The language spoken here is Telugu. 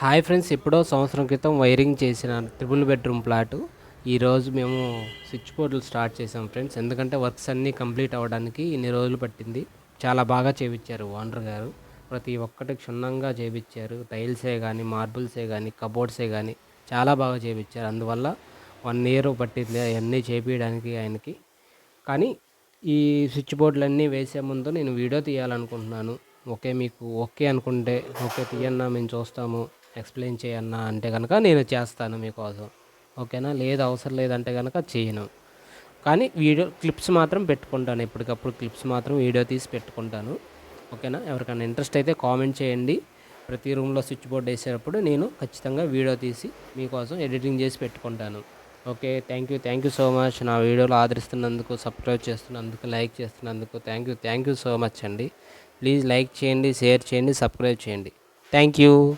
హాయ్ ఫ్రెండ్స్ ఎప్పుడో సంవత్సరం క్రితం వైరింగ్ చేసిన ట్రిపుల్ బెడ్రూమ్ ప్లాట్. ఈరోజు మేము స్విచ్ బోర్డులు స్టార్ట్ చేసాం ఫ్రెండ్స్. ఎందుకంటే వర్క్స్ అన్నీ కంప్లీట్ అవ్వడానికి ఇన్ని రోజులు పట్టింది. చాలా బాగా చేయించారు ఓనర్ గారు. ప్రతి ఒక్కటి క్షుణ్ణంగా చేయించారు టైల్సే కానీ మార్బుల్సే కానీ కబోర్డ్సే కానీ చాలా బాగా చేయించారు అందువల్ల వన్ ఇయర్ పట్టింది అవన్నీ చేపించడానికి ఆయనకి. కానీ ఈ స్విచ్ బోర్డులన్నీ వేసే ముందు నేను వీడియో తీయాలనుకుంటున్నాను. ఓకే మీకు ఓకే అనుకుంటే ఓకే తీయన్నా మేము చూస్తాము. ఎక్స్ప్లెయిన్ చేయన్నా అంటే కనుక నేను చేస్తాను మీకోసం. ఓకేనా? లేదు అవసరం లేదంటే కనుక చేయను. కానీ వీడియో క్లిప్స్ మాత్రం పెట్టుకుంటాను. ఎప్పటికప్పుడు క్లిప్స్ మాత్రం వీడియో తీసి పెట్టుకుంటాను. ఓకేనా? ఎవరికైనా ఇంట్రెస్ట్ అయితే కామెంట్ చేయండి. ప్రతి రూమ్లో స్విచ్ బోర్డ్ వేసేటప్పుడు నేను ఖచ్చితంగా వీడియో తీసి మీకోసం ఎడిటింగ్ చేసి పెట్టుకుంటాను. Okay? Thank you thank you so much. నా వీడియోలు ఆదరిస్తున్నందుకు సబ్స్క్రైబ్ చేస్తున్నందుకు లైక్ చేస్తున్నందుకు thank you thank you so much అండి. ప్లీజ్ లైక్ చేయండి షేర్ చేయండి సబ్స్క్రైబ్ చేయండి. Thank you.